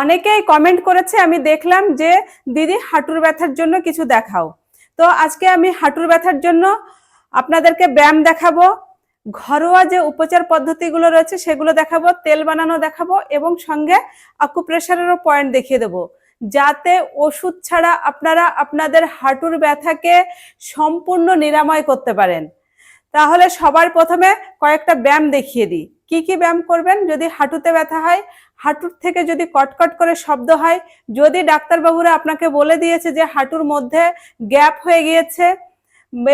অনেকেই কমেন্ট করেছে, আমি দেখলাম যে, দিদি, হাঁটুর ব্যথার জন্য কিছু দেখাও। তো আজকে আমি হাঁটুর ব্যথার জন্য আপনাদেরকে ব্যায়াম দেখাবো, ঘরোয়া যে উপচার পদ্ধতিগুলো রয়েছে সেগুলো দেখাবো, তেল বানানো দেখাবো এবং সঙ্গে আকুপ্রেশারেরও পয়েন্ট দেখিয়ে দেবো। যাতে ওষুধ ছাড়া আপনারা আপনাদের হাঁটুর ব্যথাকে সম্পূর্ণ নিরাময় করতে পারেন। তাহলে সবার প্রথমে কয়েকটা ব্যায়াম দেখিয়ে দিই। কি কি ব্যায়াম করবেন? যদি হাঁটুতে ব্যথা হয়, হাঁটুর থেকে যদি কটকট করে শব্দ হয়, যদি ডাক্তারবাবুরা আপনাকে বলে দিয়েছে যে হাঁটুর মধ্যে গ্যাপ হয়ে গিয়েছে,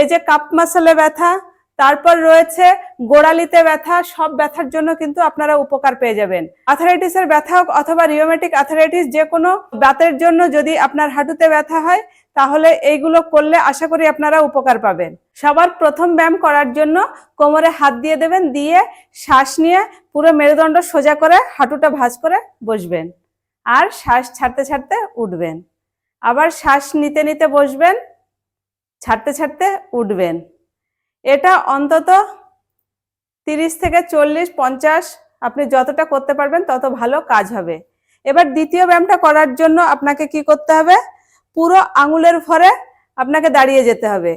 এই যে কাপ মাসলে ব্যথা, তারপর রয়েছে গোড়ালিতে ব্যথা, সব ব্যথার জন্য কিন্তু আপনারা উপকার পেয়ে যাবেন। আথারাইটিসের ব্যথা অথবা রিওমেটিক আথারাইটিস যে কোনো ব্যথার জন্য যদি আপনার হাঁটুতে ব্যথা হয় তাহলে এইগুলো করলে আশা করি আপনারা উপকার পাবেন। সবার প্রথম ব্যায়াম করার জন্য কোমরে হাত দিয়ে দেবেন, দিয়ে শ্বাস নিয়ে পুরো মেরুদণ্ড সোজা করে হাঁটুটা ভাঁজ করে বসবেন। আর শ্বাস ছাড়তে ছাড়তে উঠবেন। আবার শ্বাস নিতে নিতে বসবেন, ছাড়তে ছাড়তে উঠবেন। এটা অন্তত তিরিশ থেকে চল্লিশ, পঞ্চাশ, আপনি যতটা করতে পারবেন তত ভালো কাজ হবে। এবার দ্বিতীয় ব্যায়ামটা করার জন্য আপনাকে কি করতে হবে? পুরো আঙুলের ভরে আপনাকে দাঁড়িয়ে যেতে হবে।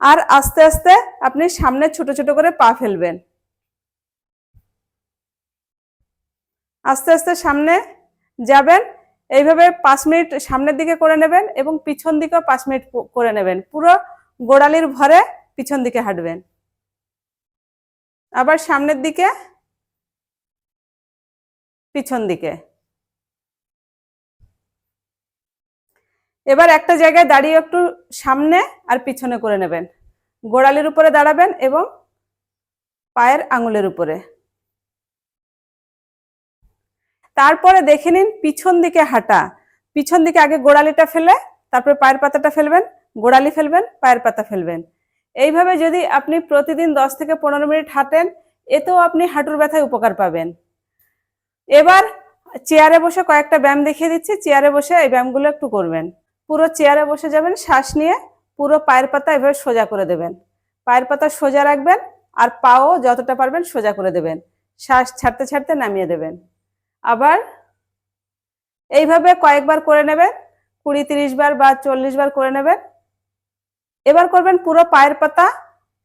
আর আস্তে আস্তে আপনি সামনে ছোট ছোট করে পা ফেলবেন। আস্তে আস্তে সামনে যাবেন, এইভাবে পাঁচ মিনিট সামনের দিকে করে নেবেন এবং পিছন দিকেও পাঁচ মিনিট করে নেবেন। পুরো গোড়ালির ভরে পিছন দিকে হাঁটবেন। আবার সামনের দিকে, পিছন দিকে। এবার একটা জায়গায় দাঁড়িয়ে একটু সামনে আর পিছনে করে নেবেন। গোড়ালির উপরে দাঁড়াবেন এবং পায়ের আঙুলের উপরে। তারপরে দেখে নিন পিছন দিকে হাঁটা। পিছন দিকে আগে গোড়ালিটা ফেলে, তারপরে পায়ের পাতাটা ফেলবেন, গোড়ালি ফেলবেন, পায়ের পাতা ফেলবেন। এইভাবে যদি আপনি প্রতিদিন দশ থেকে পনেরো মিনিট হাঁটেন, এতেও আপনি হাঁটুর ব্যথায় উপকার পাবেন। এবার চেয়ারে বসে কয়েকটা ব্যায়াম দেখিয়ে দিচ্ছি। চেয়ারে বসে এই ব্যায়ামগুলো একটু করবেন। পুরো চেয়ারে বসে যাবেন, শ্বাস নিয়ে পুরো পায়ের পাতা এভাবে সোজা করে দেবেন। পায়ের পাতা সোজা রাখবেন আর পাও যতটা পারবেন সোজা করে দেবেন। শ্বাস ছাড়তে ছাড়তে নামিয়ে দেবেন। আবার এইভাবে কয়েকবার করে নেবেন কুড়ি তিরিশ বার বা চল্লিশ বার করে নেবেন। এবার করবেন পুরো পায়ের পাতা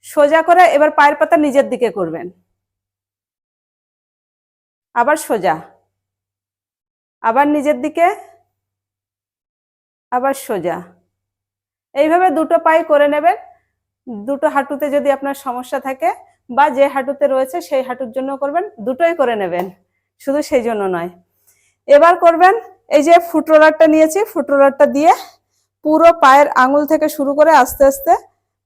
সোজা করে এবার পায়ের পাতা নিজের দিকে করবেন। আবার সোজা। আবার নিজের দিকে আবার সোজা। এইভাবে দুটো পাই করে নেবেন। দুটো হাঁটুতে যদি আপনার সমস্যা থাকে বা যে হাঁটুতে রয়েছে সেই হাঁটুর জন্য করবেন, দুটোই করে নেবেন। শুধু সেই জন্য নয়। এবার করবেন, এই যে ফুটরোলারটা নিয়েছি ফুটরোলারটা দিয়ে পুরো পায়ের আঙুল থেকে শুরু করে আস্তে আস্তে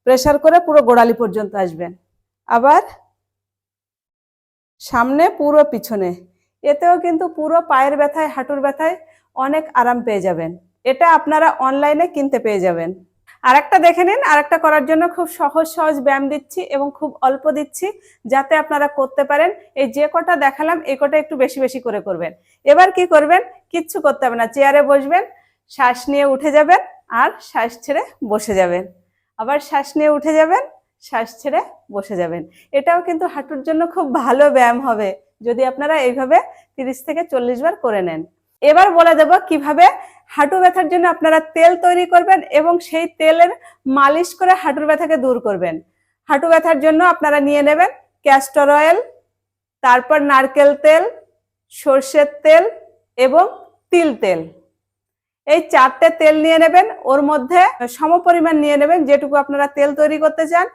প্রেশার করে পুরো গোড়ালি পর্যন্ত আসবেন। আবার সামনে, পুরো পিছনে। এতেও কিন্তু পুরো পায়ের ব্যথায়, হাঁটুর ব্যথায় অনেক আরাম পেয়ে যাবেন। এটা আপনারা অনলাইনে কিনতে পেয়ে যাবেন। আরেকটা দেখে নিন আর একটা করার জন্য খুব সহজ সহজ ব্যায়াম দিচ্ছি এবং খুব অল্প দিচ্ছি যাতে আপনারা করতে পারেন। এই যে কটা দেখালাম, এই কটা একটু বেশি বেশি করে করবেন। এবার কি করবেন? কিচ্ছু করতে হবে না, চেয়ারে বসবেন, শ্বাস নিয়ে উঠে যাবেন আর শ্বাস ছেড়ে বসে যাবেন। আবার শ্বাস নিয়ে উঠে যাবেন, শ্বাস ছেড়ে বসে যাবেন। এটাও কিন্তু হাঁটুর জন্য খুব ভালো ব্যায়াম হবে। যদি আপনারা এইভাবে তিরিশ থেকে চল্লিশ বার করে নেন। এবার বলে দেব কীভাবে হাঁটু ব্যথার জন্য আপনারা তেল তৈরি করবেন এবং সেই তেলের মালিশ করে হাঁটুর ব্যথাকে দূর করবেন। হাঁটু ব্যথার জন্য আপনারা নিয়ে নেবেন ক্যাস্টর অয়েল তারপর নারকেল তেল, সর্ষের তেল এবং তিল তেল। এই চারটে তেল নিয়ে নেবেন, ওর মধ্যে সমপরিমাণ নিয়ে নেবেন যেটুকু আপনারা তেল তৈরি করতে চান।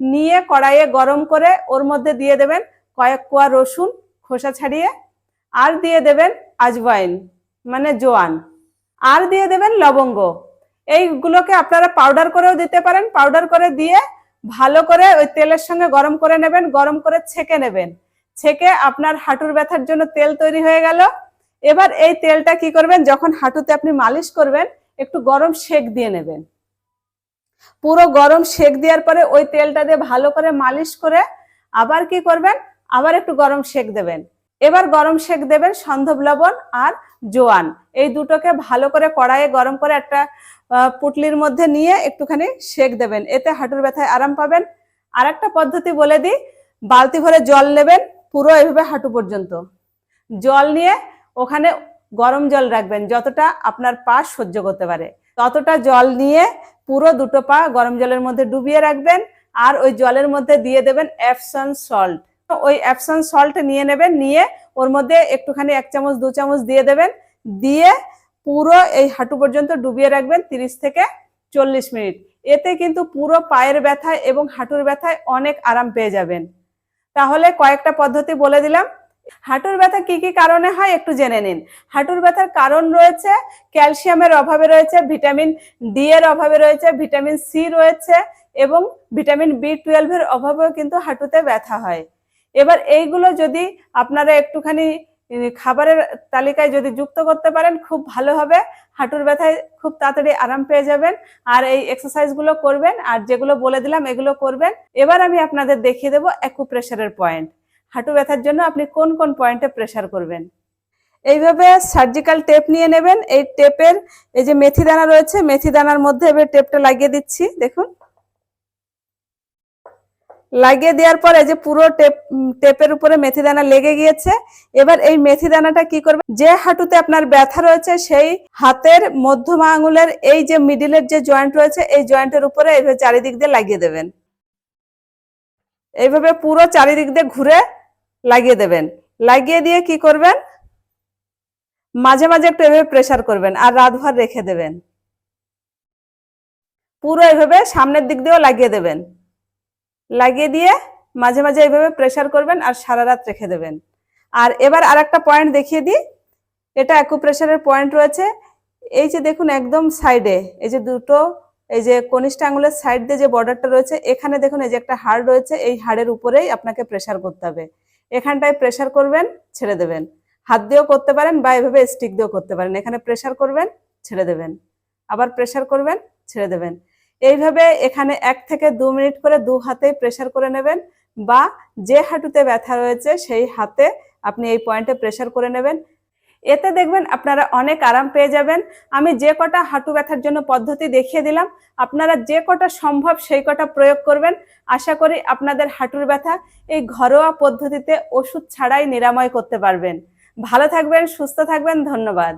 নিয়ে কড়াইয়ে গরম করে ওর মধ্যে দিয়ে দেবেন কয়েক কোয়া রসুন, খোসা ছাড়িয়ে আর দিয়ে দেবেন আজওয়াইন মানে জোয়ান। আর দিয়ে দেবেন লবঙ্গ। এইগুলোকে আপনারা পাউডার করেও দিতে পারেন। পাউডার করে দিয়ে ভালো করে ওই তেলের সঙ্গে গরম করে নেবেন, গরম করে ছেঁকে নেবেন। ছেঁকে আপনার হাঁটুর ব্যথার জন্য তেল তৈরি হয়ে গেল। এবার এই তেলটা কি করবেন? যখন হাঁটুতে আপনি মালিশ করবেন, একটু গরম সেক দিয়ে নেবেন। পুরো গরম সেক দেওয়ার পরে ওই তেলটা দিয়ে ভালো করে মালিশ করে আবার কি করবেন? আবার একটু গরম সেক দেবেন। এবার গরম সেক দেবেন সন্ধব লবণ আর জোয়ান। এই দুটোকে ভালো করে কড়াইয়ে গরম করে একটা পুটলির মধ্যে নিয়ে একটুখানি সেক দেবেন। এতে হাঁটুর ব্যথায় আরাম পাবেন। আর একটা পদ্ধতি বলে দিই, বালতি ভরে জল নেবেন পুরো এভাবে হাঁটু পর্যন্ত। জল নিয়ে ওখানে গরম জল রাখবেন, যতটা আপনার পা সহ্য করতে পারে। ততটা জল নিয়ে পুরো দুটো পা গরম জলের মধ্যে ডুবিয়ে রাখবেন আর ওই জলের মধ্যে দিয়ে দেবেন অ্যাপসন সল্ট ওই অ্যাপসন সল্ট নিয়ে নেবেন, নিয়ে ওর মধ্যে একটুখানি এক চামচ, দু চামচ দিয়ে দেবেন। দিয়ে পুরো এই হাঁটু পর্যন্ত ডুবিয়ে রাখবেন তিরিশ থেকে চল্লিশ মিনিট। এতে কিন্তু পুরো পায়ের ব্যথায় এবং হাঁটুর ব্যথায় অনেক আরাম পেয়ে যাবেন। তাহলে কয়েকটা পদ্ধতি বলে দিলাম। হাঁটুর ব্যথা কি কি কারণে হয় একটু জেনে নিন। হাঁটুর ব্যথার কারণ রয়েছে, ক্যালসিয়ামের অভাবে রয়েছে, ভিটামিন ডি এর অভাবে রয়েছে, ভিটামিন সি রয়েছে এবং ভিটামিন বি টুয়েলভের অভাবেও কিন্তু হাঁটুতে ব্যথা হয়। এবার এইগুলো যদি আপনারা একটুখানি খাবারের তালিকায় যদি যুক্ত করতে পারেন, খুব ভালো হবে। হাঁটুর ব্যথায় খুব তাড়াতাড়ি আরাম পেয়ে যাবেন। আর এই এক্সারসাইজগুলো করবেন, আর যেগুলো বলে দিলাম এগুলো করবেন। এবার আমি আপনাদের দেখিয়ে দেবো অ্যাকুপ্রেশারের পয়েন্ট হাঁটু ব্যথার জন্য আপনি কোন কোন পয়েন্টে প্রেশার করবেন? এইভাবে সার্জিক্যাল টেপ নিয়ে নেবেন। এই টেপের এই যে মেথি দানা রয়েছে মেথি দানার মধ্যে এবার টেপটা লাগিয়ে দিচ্ছি। দেখুন। লাগিয়ে দেওয়ার পর এই যে পুরো টেপ টেপের উপরে মেথি দানা লেগে গিয়েছে, এবার এই মেথি দানাটা কি করবে? যে হাঁটুতে আপনার ব্যথা রয়েছে, সেই হাতের মধ্যমা আঙুলের এই যে মিডিলের যে জয়েন্ট রয়েছে, এই জয়েন্টের উপরে এইভাবে চারিদিক দিয়ে লাগিয়ে দেবেন। এইভাবে পুরো চারিদিক দিয়ে ঘুরে লাগিয়ে দেবেন। লাগিয়ে দিয়ে কি করবেন? মাঝে মাঝে একটু এভাবে প্রেশার করবেন আর রাতভর রেখে দেবেন। পুরো এইভাবে সামনের দিক দিয়েও লাগিয়ে দেবেন। লাগিয়ে দিয়ে মাঝে মাঝে এইভাবে প্রেশার করবেন আর সারা রাত রেখে দেবেন। আর এবার আর একটা পয়েন্ট দেখিয়ে দিই। এটা অ্যাকুপ্রেশারের পয়েন্ট রয়েছে। এই যে দেখুন একদম সাইডে এই যে দুটো, এই যে কনিষ্ঠ আঙুলের সাইড দিয়ে যে বর্ডারটা রয়েছে, এখানে দেখুন এই যে একটা হাড় রয়েছে, এই হাড়ের উপরেই আপনাকে প্রেশার করতে হবে। এখানটায় প্রেশার করবেন, ছেড়ে দেবেন। হাত দিয়েও করতে পারেন বা এভাবে স্টিক দিয়েও করতে পারেন। এখানে প্রেশার করবেন, ছেড়ে দেবেন। আবার প্রেশার করবেন, ছেড়ে দেবেন। এইভাবে এখানে এক থেকে দু মিনিট করে দু হাতেই প্রেসার করে নেবেন বা যে হাঁটুতে ব্যথা রয়েছে সেই হাতে আপনি এই পয়েন্টে প্রেসার করে নেবেন। এতে দেখবেন আপনারা অনেক আরাম পেয়ে যাবেন। আমি যে কটা হাঁটু ব্যথার জন্য পদ্ধতি দেখিয়ে দিলাম, আপনারা যে কটা সম্ভব সেই কটা প্রয়োগ করবেন। আশা করি আপনাদের হাঁটুর ব্যথা এই ঘরোয়া পদ্ধতিতে ওষুধ ছাড়াই নিরাময় করতে পারবেন। ভালো থাকবেন, সুস্থ থাকবেন, ধন্যবাদ।